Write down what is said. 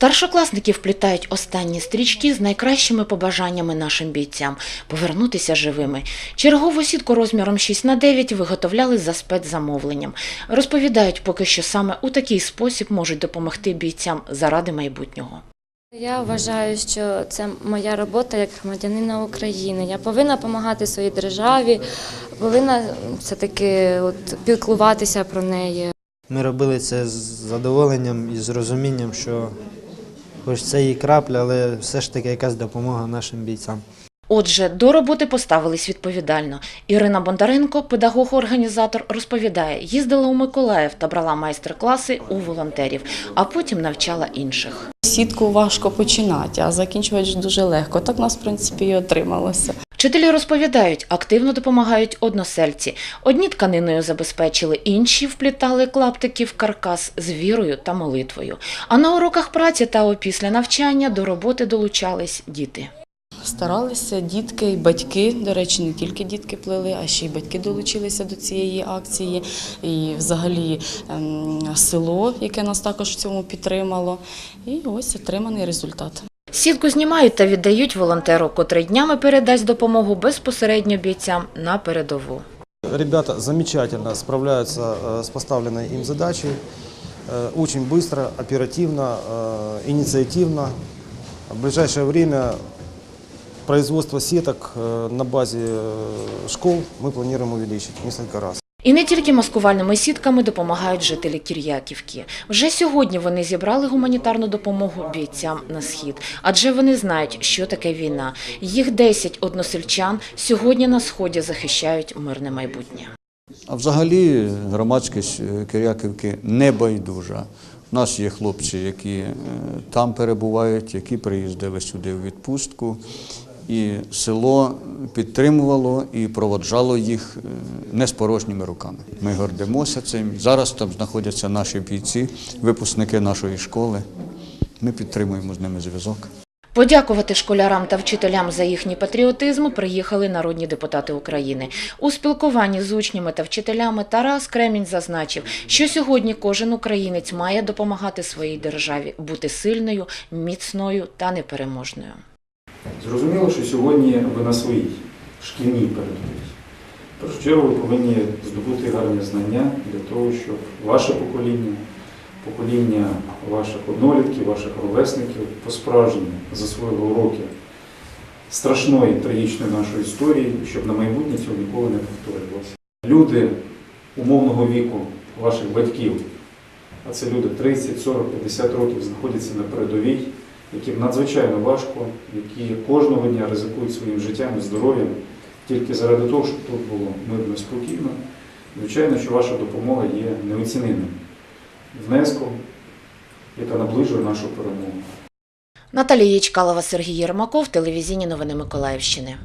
Старшокласники вплітають останні стрічки з найкращими побажаннями нашим бійцям повернутися живими. Чергову сітку розміром 6 на 9 виготовляли за спецзамовленням. Розповідають, поки що саме у такий спосіб можуть допомогти бійцям заради майбутнього. Я вважаю, що це моя робота як громадянина України. Я повинна допомагати своїй державі, повинна все-таки от, піклуватися про неї. Ми робили це з задоволенням і з розумінням, що хоч це і крапля, але все ж таки якась допомога нашим бійцям. Отже, до роботи поставились відповідально. Ірина Бондаренко, педагог-організатор, розповідає, їздила у Миколаїв та брала майстер-класи у волонтерів, а потім навчала інших. Сітку важко починати, а закінчувати дуже легко. Так у нас, в принципі, і отрималося. Вчителі розповідають, активно допомагають односельці. Одні тканиною забезпечили, інші вплітали клаптики в каркас з вірою та молитвою. А на уроках праці та опісля навчання до роботи долучались діти. Старалися дітки і батьки. До речі, не тільки дітки плели, а ще й батьки долучилися до цієї акції. І взагалі ем, село, яке нас також в цьому підтримало. І ось отриманий результат. Сітку знімають та віддають волонтеру, котрий днями передасть допомогу безпосередньо бійцям на передову. Ребята замечательно справляются э, с поставленной им задачей. Э, Очень быстро, оперативно, э, инициативно. В ближайшее время производство сеток э, на базе э, школ мы планируем увеличить в несколько раз. І не тільки маскувальними сітками допомагають жителі Кір'яківки. Вже сьогодні вони зібрали гуманітарну допомогу бійцям на схід, адже вони знають, що таке війна. Їх 10 односельчан сьогодні на сході захищають мирне майбутнє. А взагалі громадськість е, Киряківки не байдужа. У нас є хлопці, які е, там перебувають, які приїздили сюди в відпустку. І село підтримувало і проводжало їх е, не з порожніми руками. Ми гордимося цим. Зараз там знаходяться наші бійці, випускники нашої школи. Ми підтримуємо з ними зв'язок. Подякувати школярам та вчителям за їхній патріотизм приїхали народні депутати України. У спілкуванні з учнями та вчителями Тарас Кремінь зазначив, що сьогодні кожен українець має допомагати своїй державі бути сильною, міцною та непереможною. Зрозуміло, що сьогодні ви на своїй шкільній передовій. Першу ви повинні здобути гарні знання для того, щоб ваше покоління, покоління ваших однолітків, ваших ровесників по-справжньому засвоїло уроки страшної трагічної нашої історії, щоб на майбутнє цього ніколи не повторювалося. Люди умовного віку ваших батьків, а це люди 30, 40, 50 років знаходяться на передовій, яким надзвичайно важко, які кожного дня ризикують своїм життям і здоров'ям тільки заради того, щоб тут було мирно і спокійно. Звичайно, що ваша допомога є неоціненним внеском, яка наближує нашу перемогу. Наталія Ячкалова, Сергій Єрмаков, телевізійні новини Миколаївщини.